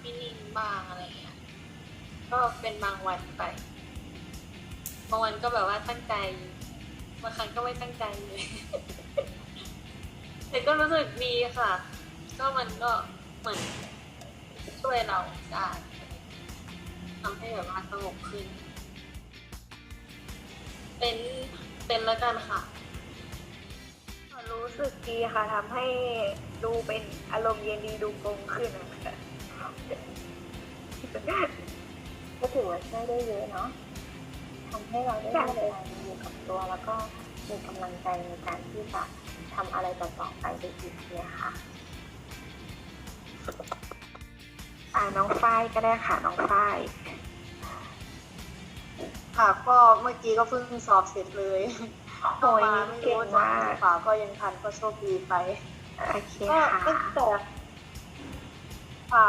แต่ก็น้องรู้สึกแต่ว่าว่าไม่นิ่งบ้างอะไรเงี้ย ก็เป็นบางวันไป บางวันก็แบบว่าตั้งใจ บางครั้งก็ไม่ตั้งใจเลย แต่ก็รู้สึกดีค่ะ ก็มันก็เหมือนช่วยเราได้ทำให้แบบว่าสงบขึ้น เป็นเป็นแล้วกันค่ะ รู้สึกดีค่ะทำให้ดูเป็นอารมณ์เย็นดีดูกลมขึ้นนะคะ ก็ถือว่าช่วยได้เยอะเนาะทำให้เราได้มีเวลาอยู่กับตัวแล้วก็มีกำลังใจในการที่จะทำอะไรต่อๆไปได้อีกเนี่ยค่ะอ่าน้องฝ้ายก็ได้ค่ะน้องฝ้ายค่ะก็เมื่อกี้ก็เพิ่งสอบเสร็จเลยโอ้ยมาไม่เก่รู้งว่าจะมากทันหรือเปล่าก็ยังทันก็โชคดีไปโอเคก็ค่ะตั้งแต่ ค่ะ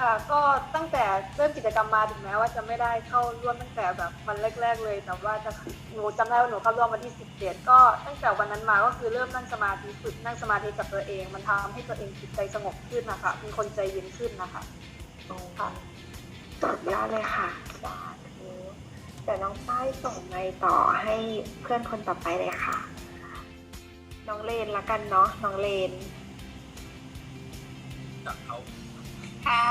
ค่ะ ก็ตั้งแต่เริ่มกิจกรรมมาถึงแม้ว่าจะไม่ได้เข้าร่วมตั้งแต่แบบวันแรก ๆ เลย แต่ว่าจะหนูจำได้ว่าหนูเข้าร่วมวันที่สิบเจ็ดก็ตั้งแต่วันนั้นมาก็คือเริ่มนั่งสมาธิฝึกนั่งสมาธิกับตัวเอง มันทำให้ตัวเองจิตใจสงบขึ้นนะคะมีคนใจเย็นขึ้นนะคะค่ะสุดยอดเลยค่ะสาธุเดี๋ยวน้องฝ้ายส่งไมค์ต่อให้เพื่อนคนต่อไปเลยค่ะ น้องเลนละกันเนาะน้องเลน ค่ะ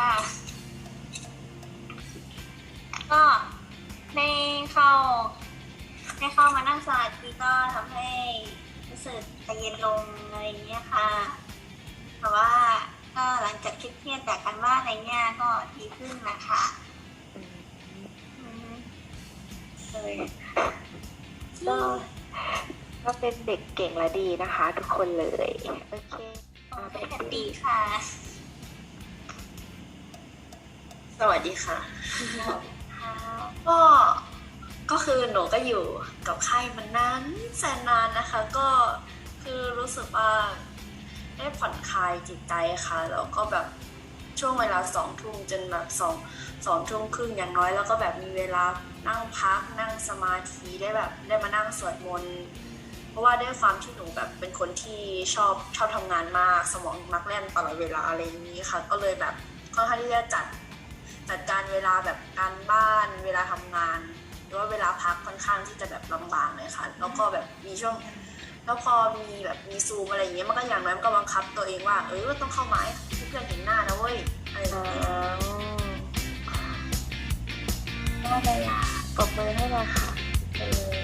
ก็ได้เข้าได้เข้ามานั่งสมาธิก็ทำให้รู้สึกใจเย็นลงอะไรอย่างเงี้ยค่ะแต่ว่าก็หลังจากคิดเครียดจากการบ้านอะไรเงี้ยก็ดีขึ้นนะคะอืมเลยก็ก็เป็นเด็กเก่งและดีนะคะ ทุกคนเลย โอเคโอเคดีค่ะ สวัสดีค่ะค่ะ ก็ก็คือหนูก็อยู่กับค่ายมานานแสนนานนะคะ ก็คือรู้สึกว่าได้ผ่อนคลายจิตใจค่ะแล้วก็แบบช่วงเวลาสองทุ่มจนแบบสองสองทุ่มครึ่งอย่างน้อย แล้วก็แบบมีเวลานั่งพักนั่งสมาธิได้แบบได้มานั่งสวดมนต์เพราะว่าด้วยความที่หนูแบบเป็นคนที่ชอบชอบทำงานมาก สมองมักแล่นตลอดเวลาอะไรอย่างนี้ค่ะ ก็เลยแบบค่อนข้างที่จะจัด จัดการเวลาแบบการบ้านเวลาทำงานหรือว่าเวลาพักค่อนข้างที่จะแบบลำบากเลยค่ะ แล้วก็แบบมีช่วง แล้วพอมีแบบมีซูมอะไรอย่างเงี้ยมันก็อย่างน้อยมันก็บังคับตัวเองว่า เออต้องเข้ามาให้เพื่อนเห็นหน้านะเว้ยอะไรอย่างอ่าเงี้ยได้เลยล่ะปรบมือให้เลยค่ะเออ